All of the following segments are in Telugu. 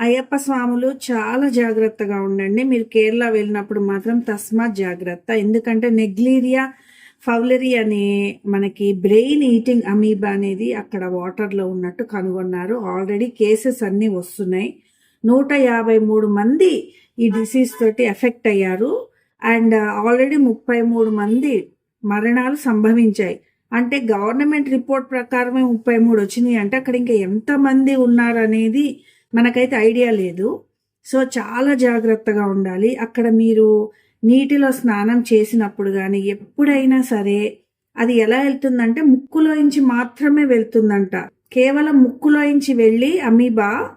అయ్యప్ప స్వాములు చాలా జాగ్రత్తగా ఉండండి. మీరు కేరళ వెళ్ళినప్పుడు మాత్రం తస్మాత్ జాగ్రత్త. ఎందుకంటే నెగ్లీరియా ఫౌలరీ అనే మనకి బ్రెయిన్ ఈటింగ్ అమీబా అనేది అక్కడ వాటర్లో ఉన్నట్టు కనుగొన్నారు. ఆల్రెడీ కేసెస్ అన్నీ వస్తున్నాయి. నూట యాభై మూడు మంది ఈ డిసీజ్ తోటి ఎఫెక్ట్ అయ్యారు. అండ్ ఆల్రెడీ ముప్పై మూడు మంది మరణాలు సంభవించాయి. అంటే గవర్నమెంట్ రిపోర్ట్ ప్రకారమే ముప్పై మూడు వచ్చినాయి. అంటే అక్కడ ఇంకా ఎంతమంది ఉన్నారనేది మనకైతే ఐడియా లేదు. సో చాలా జాగ్రత్తగా ఉండాలి. అక్కడ మీరు నీటిలో స్నానం చేసినప్పుడు కానీ ఎప్పుడైనా సరే అది ఎలా వెళ్తుందంటే ముక్కులోంచి మాత్రమే వెళ్తుందంట. కేవలం ముక్కులోంచి వెళ్ళి అమీబా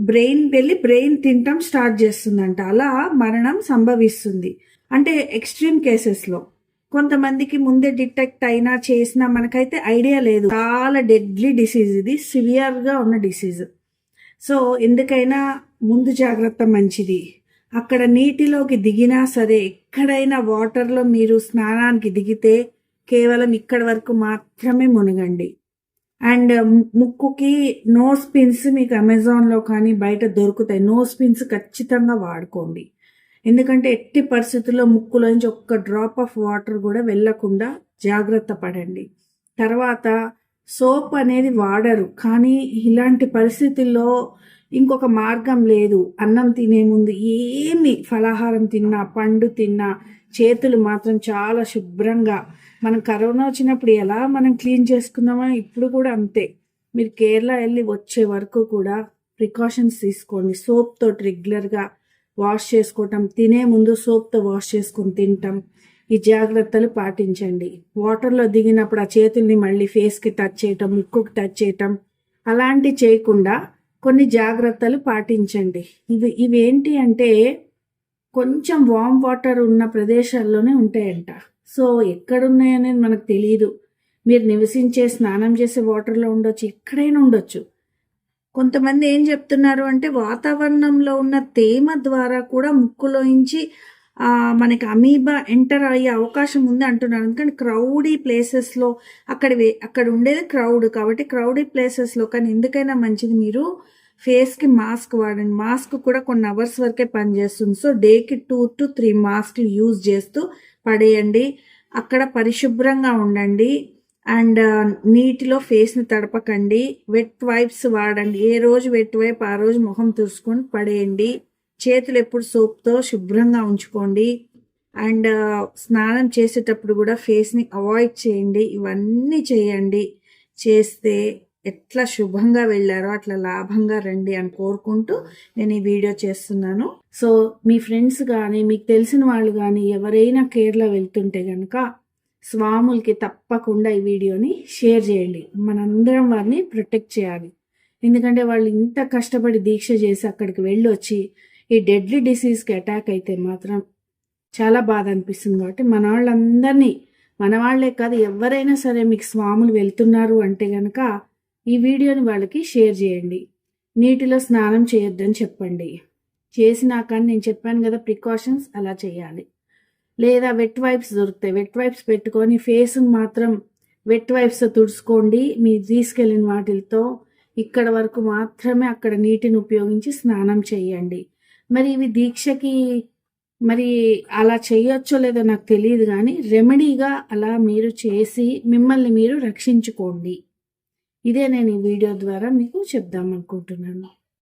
బ్రెయిన్ వెళ్ళి బ్రెయిన్ తినటం స్టార్ట్ చేస్తుందంట. అలా మరణం సంభవిస్తుంది. అంటే ఎక్స్ట్రీమ్ కేసెస్లో కొంతమందికి ముందే డిటెక్ట్ అయినా చేసినా మనకైతే ఐడియా లేదు. చాలా డెడ్లీ డిసీజ్ ఇది. సివియర్గా ఉన్న డిసీజ్. సో ఎందుకైనా ముందు జాగ్రత్త మంచిది. అక్కడ నీటిలోకి దిగినా సరే ఎక్కడైనా వాటర్లో మీరు స్నానానికి దిగితే కేవలం ఇక్కడ వరకు మాత్రమే మునగండి. అండ్ ముక్కుకి నోస్ పిన్స్ మీకు అమెజాన్లో కానీ బయట దొరుకుతాయి. నోస్ పిన్స్ ఖచ్చితంగా వాడుకోండి. ఎందుకంటే ఎట్టి పరిస్థితుల్లో ముక్కులోంచి ఒక్క డ్రాప్ ఆఫ్ వాటర్ కూడా వెళ్ళకుండా జాగ్రత్త పడండి. తర్వాత సోప్ అనేది వాడరు కానీ ఇలాంటి పరిస్థితుల్లో ఇంకొక మార్గం లేదు. అన్నం తినే ముందు ఏమి ఫలాహారం తిన్నా పండు తిన్నా చేతులు మాత్రం చాలా శుభ్రంగా. మనం కరోనా వచ్చినప్పుడు ఎలా మనం క్లీన్ చేసుకున్నామో ఇప్పుడు కూడా అంతే. మీరు కేరళ వెళ్ళి వచ్చే వరకు కూడా ప్రికాషన్స్ తీసుకోండి. సోప్తో రెగ్యులర్గా వాష్ చేసుకోవటం తినే ముందు సోప్తో వాష్ చేసుకొని తింటాం. ఈ జాగ్రత్తలు పాటించండి. వాటర్లో దిగినప్పుడు ఆ చేతుల్ని మళ్ళీ ఫేస్కి టచ్ చేయటం ముక్కుకి టచ్ చేయటం అలాంటి చేయకుండా కొన్ని జాగ్రత్తలు పాటించండి. ఇవి ఇవేంటి అంటే కొంచెం వామ్ వాటర్ ఉన్న ప్రదేశాల్లోనే ఉంటాయంట. సో ఎక్కడున్నాయనేది మనకు తెలియదు మీరు నివసించే స్నానం చేసే వాటర్లో ఉండొచ్చు ఎక్కడైనా ఉండొచ్చు. కొంతమంది ఏం చెప్తున్నారు అంటే వాతావరణంలో ఉన్న తేమ ద్వారా కూడా ముక్కులోంచి మనకి అమీబా ఎంటర్ అయ్యే అవకాశం ఉంది అంటున్నారు. ఎందుకంటే క్రౌడీ ప్లేసెస్లో అక్కడ అక్కడ ఉండేది క్రౌడ్. కాబట్టి క్రౌడీ ప్లేసెస్లో కానీ ఎందుకైనా మంచిది మీరు ఫేస్కి మాస్క్ వాడండి. మాస్క్ కూడా కొన్ని అవర్స్ వరకే పనిచేస్తుంది. సో డేకి టూ టు త్రీ మాస్క్లు యూజ్ చేస్తూ పడేయండి. అక్కడ పరిశుభ్రంగా ఉండండి. అండ్ నీటిలో ఫేస్ని తడపకండి. వెట్ వైప్స్ వాడండి. ఏ రోజు వెట్ వైప్ ఆ రోజు మొహం తుడుచుకొని పడేయండి. చేతులు ఎప్పుడు సోప్తో శుభ్రంగా ఉంచుకోండి. అండ్ స్నానం చేసేటప్పుడు కూడా ఫేస్ని అవాయిడ్ చేయండి. ఇవన్నీ చేయండి. చేస్తే ఎట్లా శుభంగా వెళ్ళారో అట్లా లాభంగా రండి అని కోరుకుంటూ నేను ఈ వీడియో చేస్తున్నాను. సో మీ ఫ్రెండ్స్ కానీ మీకు తెలిసిన వాళ్ళు కానీ ఎవరైనా కేరళ వెళ్తుంటే కనుక స్వాములకి తప్పకుండా ఈ వీడియోని షేర్ చేయండి. మనందరం వారిని ప్రొటెక్ట్ చేయాలి. ఎందుకంటే వాళ్ళు ఇంత కష్టపడి దీక్ష చేసి అక్కడికి వెళ్ళొచ్చి ఈ డెడ్లీ డిసీజ్కి అటాక్ అయితే మాత్రం చాలా బాధ అనిపిస్తుంది కాబట్టి మన వాళ్ళందరినీ మన వాళ్ళే కాదు ఎవరైనా సరే మీకు స్వాములు వెళ్తున్నారు అంటే కనుక ఈ వీడియోని వాళ్ళకి షేర్ చేయండి. నీటిలో స్నానం చేయొద్దని చెప్పండి. చేసినాక నేను చెప్పాను కదా ప్రికాషన్స్ అలా చేయాలి. లేదా వెట్ వైప్స్ దొరుకుతాయి. వెట్ వైప్స్ పెట్టుకొని ఫేస్ని మాత్రం వెట్ వైప్స్తో తుడుచుకోండి. మీరు తీసుకెళ్ళిన వాటితో ఇక్కడ వరకు మాత్రమే అక్కడ నీటిని ఉపయోగించి స్నానం చేయండి. మరి ఇవి దీక్షకి మరి అలా చేయొచ్చో లేదో నాకు తెలియదు కానీ రెమెడీగా అలా మీరు చేసి మిమ్మల్ని మీరు రక్షించుకోండి. ఇదే నేను ఈ వీడియో ద్వారా మీకు చెప్దాం అనుకుంటున్నాను.